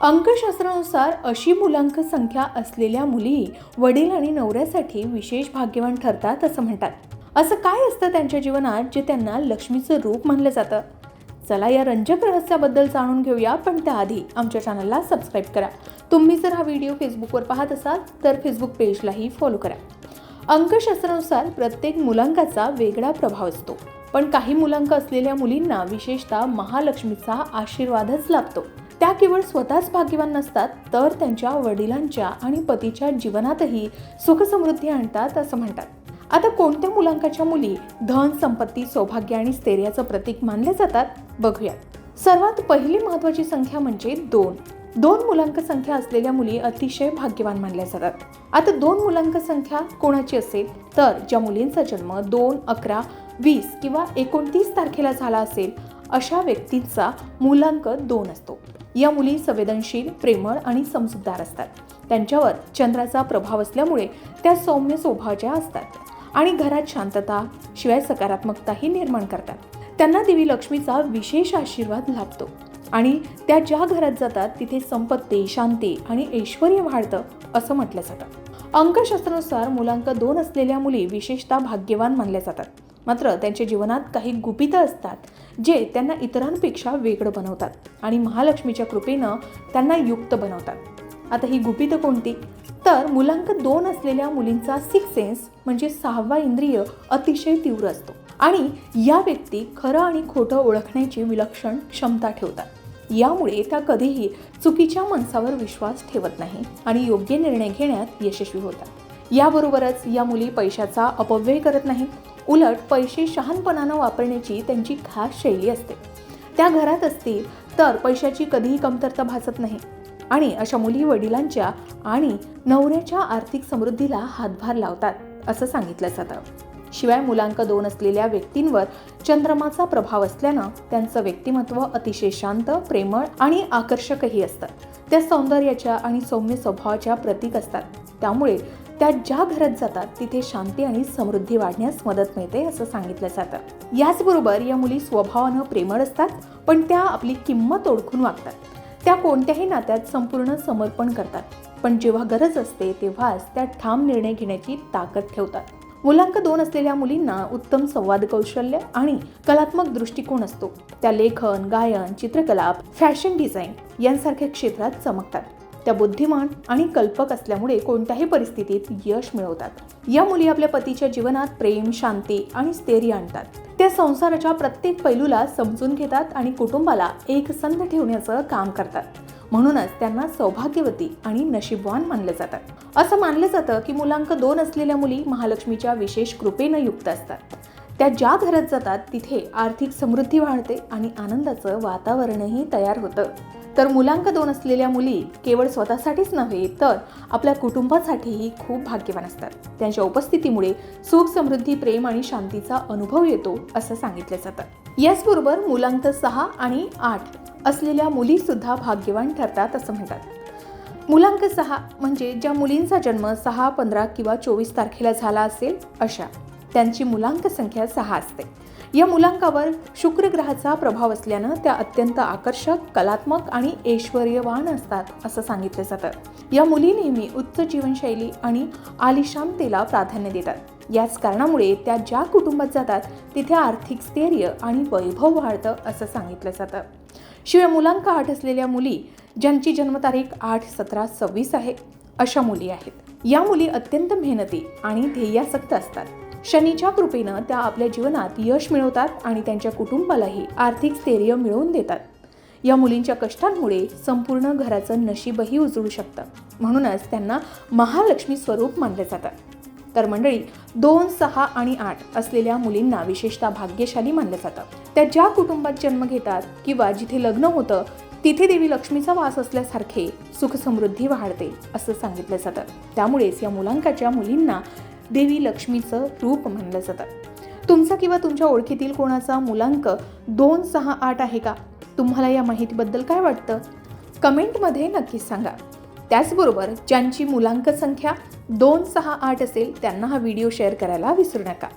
अंकशास्त्रानुसार अशी मुलांक संख्या असलेल्या मुली वडील आणि नवऱ्यासाठी विशेष भाग्यवान ठरतात असं म्हणतात. असं काय असतं त्यांच्या जीवनात जे त्यांना लक्ष्मीचं रूप मानलं जातं? चला या रंजक रहस्याबद्दल जाणून घेऊया पण त्याआधी आमच्या चॅनलला सबस्क्राईब करा. तुम्ही जर हा व्हिडिओ फेसबुकवर पाहत असाल तर फेसबुक पेजलाही फॉलो करा. अंकशास्त्रानुसार प्रत्येक मुलांकाचा वेगळा प्रभाव असतो पण काही मुलांक असलेल्या मुलींना विशेषतः महालक्ष्मीचा आशीर्वादच लाभतो. त्या केवळ स्वतःच भाग्यवान नसतात तर त्यांच्या वडिलांच्या आणि पतीच्या जीवनातही सुखसमृद्धी आणतात असं म्हणतात. आता कोणत्या मुलांकाच्या मुली धन संपत्ती सौभाग्य आणि स्थैर्याचं प्रतीक मानले जातात? बघूया सर्वात पहिली महत्वाची संख्या म्हणजे दोन. दोन मुलांक संख्या असलेल्या मुली अतिशय भाग्यवान मानल्या जातात. आता दोन मुलांक संख्या कोणाची असेल? तर ज्या मुलींचा जन्म दोन अकरा वीस किंवा एकोणतीस तारखेला झाला असेल अशा व्यक्तींचा मुलांक दोन असतो. या मुली संवेदनशील प्रेमळ आणि समजूतदार असतात. त्यांच्यावर चंद्राचा प्रभाव असल्यामुळे त्या सौम्य स्वभावाच्या असतात आणि घरात शांतता शिवाय सकारात्मकताही निर्माण करतात. त्यांना देवी लक्ष्मीचा विशेष आशीर्वाद लाभतो आणि त्या ज्या घरात जातात तिथे संपत्ती शांती आणि ऐश्वर वाढतं असं म्हटलं जातं. अंकशास्त्रानुसार मुलांक दोन असलेल्या मुली विशेषतः भाग्यवान मानल्या जातात. मात्र त्यांच्या जीवनात काही गुपितं असतात जे त्यांना इतरांपेक्षा वेगळं बनवतात आणि महालक्ष्मीच्या कृपेनं त्यांना युक्त बनवतात. आता ही गुपितं कोणती? तर मुलांक दोन असलेल्या मुलींचा सिक्स सेन्स म्हणजे सहावा इंद्रिय अतिशय तीव्र असतो आणि या व्यक्ती खरं आणि खोटं ओळखण्याची विलक्षण क्षमता ठेवतात. यामुळे त्या कधीही चुकीच्या माणसावर विश्वास ठेवत नाही आणि योग्य निर्णय घेण्यात यशस्वी होतात. याबरोबरच या मुली पैशाचा अपव्यय करत नाहीत उलट पैसे शहाणपणानं वापरण्याची त्यांची खास शैली असते. त्या घरात असतील तर पैशाची कधीही कमतरता भासत नाही. आणि अशा मुली वडिलांच्या आणि नवऱ्याच्या आर्थिक समृद्धीला हातभार लावतात असं सांगितलं जातं. शिवाय मुलांक दोन असलेल्या व्यक्तींवर चंद्रमाचा प्रभाव असल्यानं त्यांचं व्यक्तिमत्व अतिशय शांत प्रेमळ आणि आकर्षकही असतं. त्या सौंदर्याच्या आणि सौम्य स्वभावाच्या प्रतीक असतात. त्यामुळे त्या ज्या घरात जातात तिथे शांती आणि समृद्धी वाढण्यास मदत मिळते असं सांगितलं जातं. याचबरोबर या मुली स्वभावानं प्रेमळ असतात पण त्या आपली किंमत ओळखून वागतात. त्या कोणत्याही नात्यात संपूर्ण समर्पण करतात पण जेव्हा गरज असते तेव्हाच त्या ठाम निर्णय घेण्याची ताकद ठेवतात. मुलांक दोन असलेल्या मुलींना उत्तम संवाद कौशल्य आणि कलात्मक दृष्टिकोन असतो. त्या लेखन गायन चित्रकला फॅशन डिझाईन यांसारख्या क्षेत्रात चमकतात. त्या बुद्धिमान आणि कल्पक असल्यामुळे कोणत्याही परिस्थितीत यश मिळवतात. या मुली आपल्या पतीच्या जीवनात प्रेम शांती आणि स्थैर्य आणतात. त्या संसाराच्या प्रत्येक पैलूला समजून घेतात आणि कुटुंबाला एकसंध ठेवण्याचं काम करतात. म्हणूनच त्यांना सौभाग्यवती आणि नशीबवान मानलं जातात असं मानलं जातं की मुलांक दोन असलेल्या मुली महालक्ष्मीच्या विशेष कृपेनं युक्त असतात. त्या ज्या घरात जातात तिथे आर्थिक समृद्धी वाढते आणि आनंदाचं वातावरणही तयार होतं. तर मुलांक दोन असलेल्या मुली केवळ स्वतःसाठीच नव्हे तर आपल्या कुटुंबासाठीही खूप भाग्यवान असतात. त्यांच्या उपस्थितीमुळे सुख समृद्धी प्रेम आणि शांतीचा अनुभव येतो असं सांगितलं जातं. याचबरोबर मुलांक सहा आणि आठ असलेल्या मुली सुद्धा भाग्यवान ठरतात असं म्हणतात. मुलांक सहा म्हणजे ज्या मुलींचा जन्म सहा पंधरा किंवा चोवीस तारखेला झाला असेल अशा त्यांची मुलांक संख्या सहा असते. या मुलांकावर शुक्र ग्रहाचा प्रभाव असल्यानं त्या अत्यंत आकर्षक कलात्मक आणि ऐश्वर्यवान असतात असं सांगितलं जातं. या मुली नेहमी उच्च जीवनशैली आणि आलिशानतेला प्राधान्य देतात. याच कारणामुळे त्या ज्या कुटुंबात जातात तिथे आर्थिक स्थैर्य आणि वैभव वाढतं असं सांगितलं जातं. शिवाय मुलांक आठ असलेल्या मुली ज्यांची जन्मतारीख आठ सतरा सव्वीस आहे अशा मुली आहेत. या मुली अत्यंत मेहनती आणि ध्येयासक्त असतात. शनीच्या कृपेनं त्या आपल्या जीवनात यश मिळवतात आणि त्यांच्या कुटुंबालाही आर्थिक स्थैर्य मिळवून देतात. या मुलींच्या कष्टांमुळे संपूर्ण घराचं नशीबही उजळू शकतं. म्हणूनच त्यांना महालक्ष्मी स्वरूप मानले जातात तर मंडळी दोन सहा आणि आठ असलेल्या मुलींना विशेषतः भाग्यशाली मानलं जातं. त्या ज्या कुटुंबात जन्म घेतात किंवा जिथे लग्न होतं तिथे देवी लक्ष्मीचा वास असल्यासारखे सुख समृद्धी वाढते असं सांगितलं जातं. त्यामुळेच या मुलांकाच्या मुलींना देवी लक्ष्मीचं रूप म्हणलं जातं. तुमचा किंवा तुमच्या ओळखीतील कोणाचा मुलांक दोन सहा आठ आहे का? तुम्हाला या माहितीबद्दल काय वाटतं? कमेंटमध्ये नक्कीच सांगा. त्याचबरोबर ज्यांची मुलांक संख्या दोन सहा आठ असेल त्यांना हा व्हिडिओ शेअर करायला विसरू नका.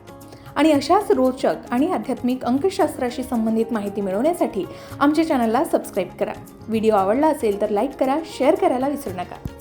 आणि अशाच रोचक आणि आध्यात्मिक अंकशास्त्राशी संबंधित माहिती मिळवण्यासाठी आमच्या चॅनलला सबस्क्राईब करा. व्हिडिओ आवडला असेल तर लाईक करा शेअर करायला विसरू नका.